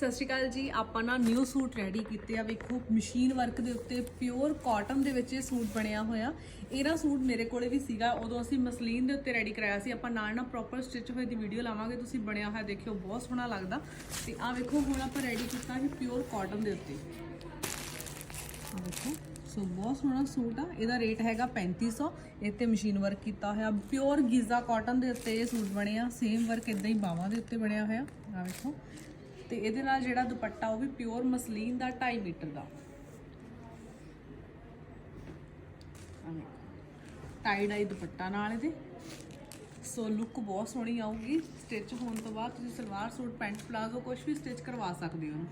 ਸਤਿ ਸ਼੍ਰੀ ਅਕਾਲ ਜੀ, ਆਪਾਂ ਨਾ ਨਿਊ ਸੂਟ ਰੈਡੀ ਕੀਤੇ ਆ, ਵੇਖੋ ਮਸ਼ੀਨ ਵਰਕ ਦੇ ਉੱਤੇ ਪਿਓਰ ਕਾਟਨ ਦੇ ਵਿੱਚ ਇਹ ਸੂਟ ਬਣਿਆ ਹੋਇਆ। ਇਹਦਾ ਸੂਟ ਮੇਰੇ ਕੋਲੇ ਵੀ ਸੀਗਾ, ਉਦੋਂ ਅਸੀਂ ਮਸਲੀਨ ਦੇ ਉੱਤੇ ਰੈਡੀ ਕਰਾਇਆ ਸੀ। ਆਪਾਂ ਨਾਲ ਨਾਲ ਪ੍ਰੋਪਰ ਸਟਿਚ ਹੋਏ ਦੀ ਵੀਡੀਓ ਲਾਵਾਂਗੇ, ਤੁਸੀਂ ਬਣਿਆ ਹੋਇਆ ਦੇਖਿਓ, ਬਹੁਤ ਸੋਹਣਾ ਲੱਗਦਾ। ਤੇ ਆ ਵੇਖੋ, ਹੁਣ ਆਪਾਂ ਰੈਡੀ ਕੀਤਾ ਹੈ ਪਿਓਰ ਕਾਟਨ ਦੇ ਉੱਤੇ। ਆ ਵੇਖੋ ਸੋ ਬਹੁਤ ਸੋਹਣਾ ਸੂਟ ਆ। ਇਹਦਾ ਰੇਟ ਹੈਗਾ 3500 ਇਹ ਤੇ ਮਸ਼ੀਨ ਵਰਕ ਕੀਤਾ ਹੋਇਆ। ਪਿਓਰ ਗੀਜ਼ਾ ਕਾਟਨ ਦੇ ਉੱਤੇ ਇਹ ਸੂਟ ਬਣਿਆ। ਸੇਮ ਵਰਕ ਇਦਾਂ ਹੀ ਬਾਹਾਂ ਦੇ ਉੱਤੇ ਬਣਿਆ ਹੋਇਆ। ਆ ਵੇਖੋ ਤੇ ਇਹਦੇ ਨਾਲ ਜਿਹੜਾ ਦੁਪੱਟਾ, ਉਹ ਵੀ ਪਿਓਰ ਮਸਲੀਨ ਦਾ 2.5 ਮੀਟਰ ਦਾ। ਟਾਈ ਡਾਈ ਦੁਪੱਟਾ ਨਾਲ ਇਹਦੇ। ਸੋ ਲੁੱਕ ਬਹੁਤ ਸੋਹਣੀ ਆਊਗੀ। ਸਟਿਚ ਹੋਣ ਤੋਂ ਬਾਅਦ ਤੁਸੀਂ ਸਲਵਾਰ ਸੂਟ, ਪੈਂਟ ਪਲਾਜ਼ੋ ਕੁਝ ਵੀ ਸਟਿਚ ਕਰਵਾ ਸਕਦੇ ਹੋ।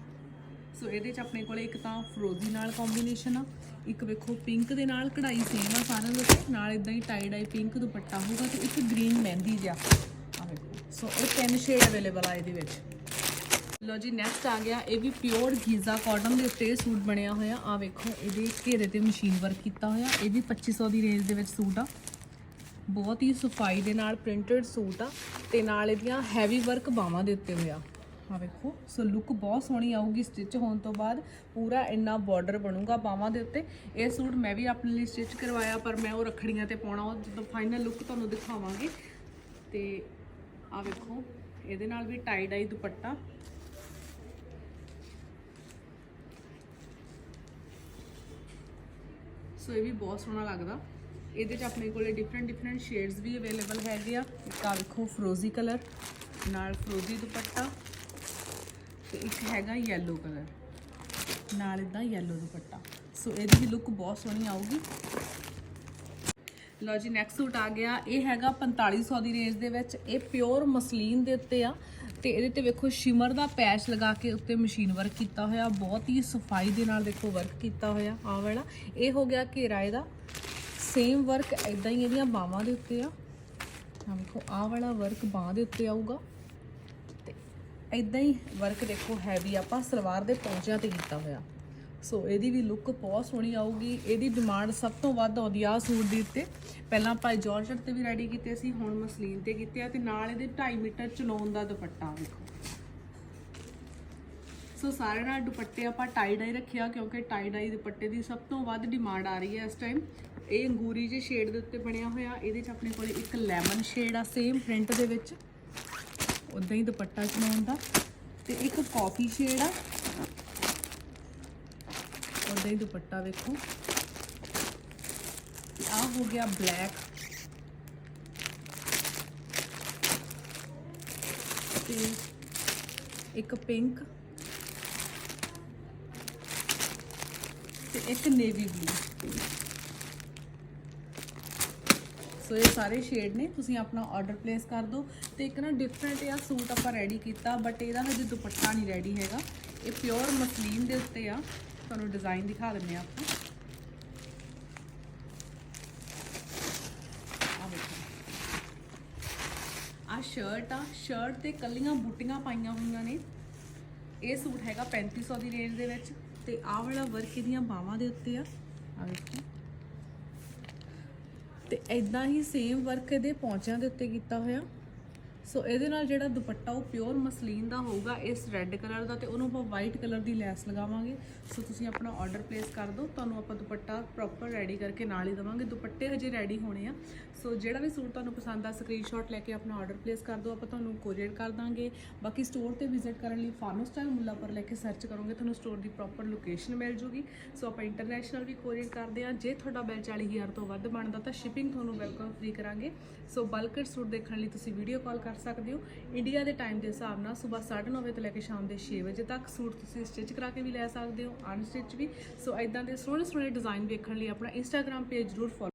ਸੋ ਇਹਦੇ ਚ ਆਪਣੇ ਕੋਲੇ ਇੱਕ ਤਾਂ ਫਰੋਜ਼ੀ ਨਾਲ ਕੰਬੀਨੇਸ਼ਨ ਆ। ਇੱਕ ਵੇਖੋ ਪਿੰਕ ਦੇ ਨਾਲ ਕਢਾਈ ਸੇਮ ਆ ਸਾਰਿਆਂ ਦੇ ਉੱਤੇ। ਨਾਲ ਇਦਾਂ ਹੀ ਟਾਈ ਡਾਈ ਪਿੰਕ ਦੁਪੱਟਾ ਹੋਊਗਾ ਤੇ ਇੱਕ ਗ੍ਰੀਨ ਮਹਿੰਦੀ ਜਿਹਾ। ਆ ਵੇਖੋ। ਸੋ ਇਹ ਤਿੰਨ ਸ਼ੇਡ ਅਵੇਲੇਬਲ ਆ ਇਹਦੇ ਵਿੱਚ। ਲੋ ਜੀ ਨੈਕਸਟ ਆ ਗਿਆ, ਇਹ ਵੀ ਪਿਓਰ ਗੀਜ਼ਾ ਕਾਟਨ ਦੇ ਉੱਤੇ ਇਹ ਸੂਟ ਬਣਿਆ ਹੋਇਆ। ਆ ਵੇਖੋ, ਇਹਦੇ ਘੇਰੇ ਤੇ ਮਸ਼ੀਨ ਵਰਕ ਕੀਤਾ ਹੋਇਆ। ਇਹ ਵੀ 2500 ਦੀ ਰੇਂਜ ਦੇ ਵਿੱਚ ਸੂਟ ਆ। ਬਹੁਤ ਹੀ ਸਫ਼ਾਈ ਦੇ ਨਾਲ ਪ੍ਰਿੰਟਡ ਸੂਟ ਆ ਤੇ ਨਾਲ ਇਹਦੀਆਂ ਹੈਵੀ ਵਰਕ ਬਾਹਾਂ ਦੇ ਉੱਤੇ ਹੋਇਆ। ਆ ਵੇਖੋ ਸੋ ਲੁੱਕ ਬਹੁਤ ਸੋਹਣੀ ਆਊਗੀ ਸਟਿਚ ਹੋਣ ਤੋਂ ਬਾਅਦ। ਪੂਰਾ ਇੰਨਾ ਬਾਰਡਰ ਬਣੂਗਾ ਬਾਹਾਂ ਦੇ ਉੱਤੇ। ਇਹ ਸੂਟ ਮੈਂ ਵੀ ਆਪਣੇ ਲਈ ਸਟਿਚ ਕਰਵਾਇਆ, ਪਰ ਮੈਂ ਉਹ ਰੱਖੜੀਆਂ ਤੇ ਪਾਉਣਾ, ਉਹ ਜਦੋਂ ਫਾਈਨਲ ਲੁੱਕ ਤੁਹਾਨੂੰ ਦਿਖਾਵਾਂਗੇ। ਤੇ ਆ ਵੇਖੋ, ਇਹਦੇ ਨਾਲ ਵੀ ਟਾਈ ਡਾਈ ਦੁਪੱਟਾ। ਸੋ ਇਹ ਵੀ ਬਹੁਤ ਸੋਹਣਾ ਲੱਗਦਾ। ਇਹਦੇ ਚ ਆਪਣੇ ਕੋਲੇ ਡਿਫਰੈਂਟ ਡਿਫਰੈਂਟ ਸ਼ੇਡਸ ਵੀ ਅਵੇਲੇਬਲ ਹੈਗੇ ਆ। ਇੱਕ ਆ ਵੇਖੋ ਫਰੋਜ਼ੀ ਕਲਰ ਨਾਲ ਫਰੋਜ਼ੀ ਦੁਪੱਟਾ ਤੇ ਇੱਕ ਹੈਗਾ ਯੈਲੋ ਕਲਰ ਨਾਲ ਇਦਾਂ ਯੈਲੋ ਦੁਪੱਟਾ। ਸੋ ਇਹਦੀ ਵੀ ਲੁੱਕ ਬਹੁਤ ਸੋਹਣੀ ਆਊਗੀ। ਲਓ ਜੀ ਨੈਕਸਟ ਸੂਟ ਆ ਗਿਆ। ਇਹ ਹੈਗਾ 4500 ਦੀ ਰੇਂਜ ਦੇ ਵਿੱਚ। ਇਹ ਪਿਓਰ ਮਸਲੀਨ ਦੇ ਉੱਤੇ ਆ। ਤੇ ਇਹਦੇ ਤੇ ਵੇਖੋ, ਸ਼ਿਮਰ ਦਾ ਪੈਚ ਲਗਾ ਕੇ ਉੱਤੇ ਮਸ਼ੀਨ ਵਰਕ ਕੀਤਾ ਹੋਇਆ, ਬਹੁਤ ਹੀ ਸਫ਼ਾਈ ਦੇ ਨਾਲ ਦੇਖੋ ਵਰਕ ਕੀਤਾ ਹੋਇਆ, ਆਹ ਵਾਲਾ। ਇਹ ਹੋ ਗਿਆ ਘੇਰਾ ਇਹਦਾ ਸੇਮ ਵਰਕ ਇਦਾਂ ਹੀ ਇਹਦੀਆਂ ਬਾਹਾਂ ਦੇ ਉੱਤੇ ਆ। ਆਹ ਵੇਖੋ, ਆਹ ਵਾਲਾ ਵਰਕ ਬਾਹਾਂ ਦੇ ਉੱਤੇ ਆਊਗਾ। ਤੇ ਇਦਾਂ ਹੀ ਵਰਕ ਦੇਖੋ ਹੈਵੀ ਆਪਾਂ ਸਲਵਾਰ ਦੇ ਪੌਂਚਿਆਂ ਤੇ ਕੀਤਾ ਹੋਇਆ। ਸੋ ਇਹਦੀ ਵੀ ਲੁੱਕ ਬਹੁਤ ਸੋਹਣੀ ਆਊਗੀ। ਇਹਦੀ ਡਿਮਾਂਡ ਸਭ ਤੋਂ ਵੱਧ ਆਉਂਦੀ ਆ ਸੂਟ ਦੇ ਉੱਤੇ। ਪਹਿਲਾਂ ਆਪਾਂ ਜਾਰਜਟ ਤੇ ਵੀ ਰੈਡੀ ਕੀਤੇ ਸੀ, ਹੁਣ ਮਸਲੀਨ ਤੇ ਕੀਤੇ ਆ ਤੇ ਨਾਲ ਇਹਦੇ 2.5 ਮੀਟਰ ਚਲਾਉਣ ਦਾ ਦੁਪੱਟਾ ਵੇਖੋ। ਸੋ ਸਾਰੇ ਨਾਲ ਦੁਪੱਟੇ ਆਪਾਂ ਟਾਈ ਡਾਈ ਰੱਖਿਆ ਕਿਉਂਕਿ ਟਾਈ ਡਾਈ ਦੁਪੱਟੇ ਦੀ ਸਭ ਤੋਂ ਵੱਧ ਡਿਮਾਂਡ ਆ ਰਹੀ ਹੈ ਇਸ ਟਾਈਮ ਇਹ ਅੰਗੂਰੀ ਜਿਹੇ ਸ਼ੇਡ ਦੇ ਉੱਤੇ ਬਣਿਆ ਹੋਇਆ, ਇਹਦੇ 'ਚ ਆਪਣੇ ਕੋਲੇ ਇੱਕ ਲੈਮਨ ਸ਼ੇਡ ਆ ਸੇਮ ਪ੍ਰਿੰਟ ਦੇ ਵਿੱਚ। ਉਦਾਂ ਹੀ ਦੁਪੱਟਾ ਚਲਾਉਣ ਦਾ। ਤੇ ਇੱਕ ਕਾਫੀ ਸ਼ੇਡ ਆ। ਉਦਾਂ ਹੀ ਦੁਪੱਟਾ ਵੇਖੋ। ਆ ਹੋ ਗਿਆ ਬਲੈਕ ਤੇ ਇੱਕ ਪਿੰਕ ਤੇ ਇੱਕ ਨੇਵੀ ਬਲੂ ਸੋ ਇਹ ਸਾਰੇ ਸ਼ੇਡ ਨੇ, ਤੁਸੀਂ ਆਪਣਾ ਆਰਡਰ ਪਲੇਸ ਕਰ ਦਿਓ। ਤੇ ਇੱਕ ਨਾ ਡਿਫਰੈਂਟ ਆ ਸੂਟ ਆਪਾਂ ਰੈਡੀ ਕੀਤਾ ਬਟ ਇਹਦਾ ਹਜੇ ਦੁਪੱਟਾ ਨਹੀਂ ਰੈਡੀ ਹੈਗਾ। ਇਹ ਪਿਓਰ ਮਸਲੀਨ ਦੇ ਉੱਤੇ ਆ। ਤੁਹਾਨੂੰ ਡਿਜ਼ਾਈਨ ਦਿਖਾ ਦਿੰਨੇ ਆ ਆਪਾਂ। ਆ ਸ਼ਰਟ ਆ ਸ਼ਰਟ ਤੇ ਕੱਲੀਆਂ ਬੂਟੀਆਂ ਪਾਈਆਂ ਹੋਈਆਂ ਨੇ। ਇਹ ਸੂਟ ਹੈਗਾ 3500 ਦੀ ਰੇਂਜ ਦੇ ਵਿੱਚ ਤੇ ਆਹ ਵਾਲਾ ਵਰਕ ਇਹਦੀਆਂ ਬਾਹਾਂ ਦੇ ਉੱਤੇ ਆ। ਆ ਵੇਖੋ। ਤੇ ਐਦਾਂ ਹੀ ਸੇਮ ਵਰਕ ਇਹਦੇ ਪੌਂਚਿਆਂ ਦੇ ਉੱਤੇ ਕੀਤਾ ਹੋਇਆ। ਸੋ ਇਹਦੇ ਨਾਲ ਜਿਹੜਾ ਦੁਪੱਟਾ, ਉਹ ਪਿਓਰ ਮਸਲੀਨ ਦਾ ਹੋਊਗਾ, ਇਸ ਰੈੱਡ ਕਲਰ ਦਾ ਤੇ ਉਹਨੂੰ ਆਪਾਂ ਵਾਈਟ ਕਲਰ ਦੀ ਲੈਸ ਲਗਾਵਾਂਗੇ। ਸੋ ਤੁਸੀਂ ਆਪਣਾ ਆਰਡਰ ਪਲੇਸ ਕਰ ਦਿਓ, ਤੁਹਾਨੂੰ ਆਪਾਂ ਦੁਪੱਟਾ ਪ੍ਰੋਪਰ ਰੈਡੀ ਕਰਕੇ ਨਾਲ ਹੀ ਦਵਾਂਗੇ। ਦੁਪੱਟੇ ਹਜੇ ਰੈਡੀ ਹੋਣੇ ਆ। ਸੋ ਜਿਹੜਾ ਵੀ ਸੂਟ ਤੁਹਾਨੂੰ ਪਸੰਦ ਆ ਸਕਰੀਨਸ਼ਾਟ ਲੈ ਕੇ ਆਪਣਾ ਆਰਡਰ ਪਲੇਸ ਕਰ ਦਿਓ, ਆਪਾਂ ਤੁਹਾਨੂੰ ਕੋਰੀਅਰ ਕਰ ਦਾਂਗੇ। ਬਾਕੀ ਸਟੋਰ ਤੇ ਵਿਜ਼ਿਟ ਕਰਨ ਲਈ ਫਾਨੋ ਸਟਾਈਲ ਮੁੱਲਾਪੁਰ ਲੈ ਕੇ ਸਰਚ ਕਰੋਗੇ, ਤੁਹਾਨੂੰ ਸਟੋਰ ਦੀ ਪ੍ਰੋਪਰ ਲੋਕੇਸ਼ਨ ਮਿਲ ਜੂਗੀ। ਸੋ ਆਪਾਂ ਇੰਟਰਨੈਸ਼ਨਲ ਵੀ ਕੋਰੀਅਰ ਕਰਦੇ ਆ। ਜੇ ਤੁਹਾਡਾ ਬਿੱਲ 40000 ਤੋਂ ਵੱਧ ਬਣਦਾ, ਤਾਂ ਸ਼ਿਪਿੰਗ ਤੁਹਾਨੂੰ ਵੈਲਕਮ ਫ੍ਰੀ ਕਰਾਂਗੇ। ਸੋ ਬਲਕ ਸੂਟ ਦੇਖਣ ਲਈ ਤੁਸੀਂ ਵੀਡੀਓ ਕਾਲ ਕਰ ਸਕਦੇ ਹੋ। ਇੰਡੀਆ ਦੇ ਟਾਈਮ ਦੇ ਹਿਸਾਬ ਨਾਲ ਸਵੇਰ 9:30 ਵਜੇ ਤੋਂ ਲੈ ਕੇ ਸ਼ਾਮ ਦੇ 6 ਵਜੇ ਤੱਕ ਸੂਟ ਤੁਸੀਂ ਸਟਿਚ ਕਰਾ ਕੇ ਵੀ ਲੈ ਸਕਦੇ ਹੋ ਅਨਸਟਿਚ ਵੀ। ਸੋ ਇਦਾਂ ਦੇ ਸੋਹਣੇ ਸੋਹਣੇ ਡਿਜ਼ਾਈਨ ਵੇਖਣ ਲਈ ਆਪਣਾ ਇੰਸਟਾਗ੍ਰam ਪੇਜ ਜ਼ਰੂਰ ਫੋਲੋ